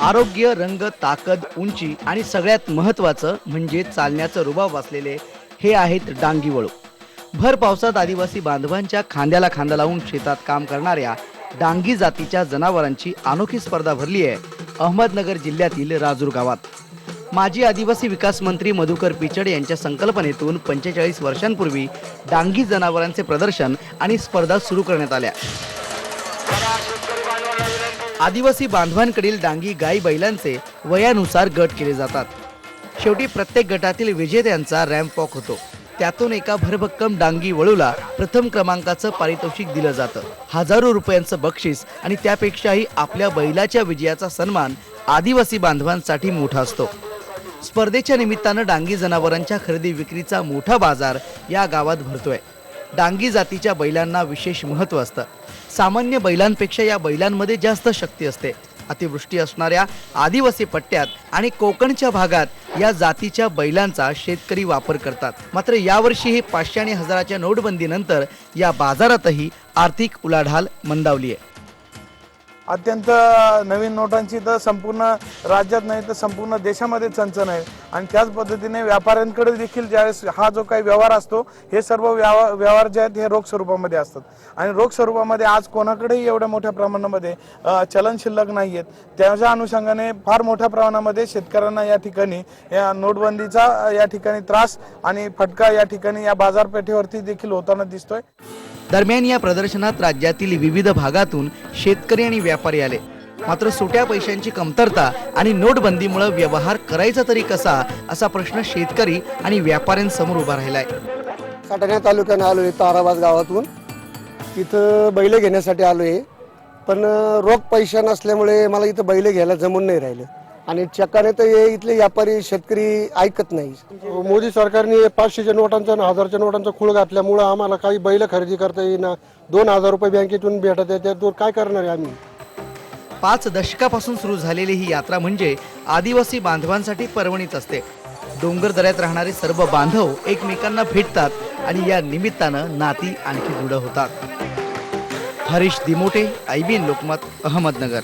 आरोग्य रंग ताकद उंची आणि सगळ्यात महत्त्वाचं म्हणजे चालण्याचं रुबाब वाचलेले हे आहेत डांगी वळू. भर पावसात आदिवासी बांधवांच्या खांद्याला खांदा लावून शेतात काम करणाऱ्या डांगी जातीच्या जनावरांची अनोखी स्पर्धा भरली आहे अहमदनगर जिल्ह्यातील राजूर गावात. माजी आदिवासी विकास मंत्री मधुकर पिचड यांच्या संकल्पनेतून पंचेचाळीस वर्षांपूर्वी डांगी जनावरांचे प्रदर्शन आणि स्पर्धा सुरू करण्यात आल्या. आदिवासी बांधवांकडील डांगी गाई बैलांचे वयानुसार गट केले जातात. शेवटी प्रत्येक गटातील विजेत्यांचा रॅम्प वॉक होतो. त्यातून एका भरभक्कम डांगी वळूला प्रथम क्रमांकाचं पारितोषिक दिलं जातं. हजारो रुपयांचं बक्षीस आणि त्यापेक्षाही आपल्या बैलाच्या विजयाचा सन्मान आदिवासी बांधवांसाठी मोठा असतो. स्पर्धेच्या निमित्तानं डांगी जनावरांच्या खरेदी विक्रीचा मोठा बाजार या गावात भरतोय. डांगी जातीच्या बैलांना विशेष महत्त्व असतं. सामान्य बैलांपेक्षा या बैलांमध्ये जास्त शक्ती असते. अतिवृष्टी असणाऱ्या आदिवासी पट्ट्यात आणि कोकणच्या भागात या जातीच्या बैलांचा शेतकरी वापर करतात. मात्र यावर्षी ही पाचशे आणि हजाराच्या नोटबंदीनंतर या बाजारातही आर्थिक उलाढाल मंदावली आहे अत्यंत नवीन नोटांची तर संपूर्ण राज्यात नाही तर संपूर्ण देशामध्ये चंचन आहे. आणि त्याच पद्धतीने व्यापाऱ्यांकडे देखील ज्यावेळेस हा जो काही व्यवहार असतो हे सर्व व्यवहार व्यवहार जे आहेत हे रोख स्वरूपामध्ये असतात. आणि रोख स्वरूपामध्ये आज कोणाकडेही एवढ्या मोठ्या प्रमाणामध्ये चलन शिल्लक नाही आहेत त्याच्या अनुषंगाने फार मोठ्या प्रमाणामध्ये शेतकऱ्यांना या ठिकाणी या नोटबंदीचा या ठिकाणी त्रास आणि फटका या ठिकाणी या बाजारपेठेवरती देखील होताना दिसतोय. दरम्यान या प्रदर्शनात राज्यातील विविध भागातून शेतकरी आणि व्यापारी आले. मात्र सुट्या पैशांची कमतरता आणि नोटबंदीमुळे व्यवहार करायचा तरी कसा असा प्रश्न शेतकरी आणि व्यापाऱ्यांसमोर उभा राहिलाय. साठाण्या तालुक्यानं आलो आहे ताराबाद गावातून. तिथं बैल घेण्यासाठी आलो आहे पण रोख पैसा नसल्यामुळे मला इथं बैल घ्यायला जमून नाही राहिलं. आणि चक्काने तर हे इथले व्यापारी शेतकरी ऐकत नाही. मोदी सरकारने पाचशेच्या नोटांचा आणि हजारच्या नोटांचा खूळ घातल्यामुळं आम्हाला काही बैल खरेदी करता येईना. दोन हजार रुपये बँकेतून भेटत आहे त्यातून काय करणार आहे आम्ही? पाच दशकापासून सुरू झालेली ही यात्रा म्हणजे आदिवासी बांधवांसाठी पर्वणीच असते. डोंगर दऱ्यात राहणारे सर्व बांधव एकमेकांना भेटतात आणि या निमित्तानं नाती आणखी दृढ होतात. Harish Dimote I B N Lokmat Ahmednagar.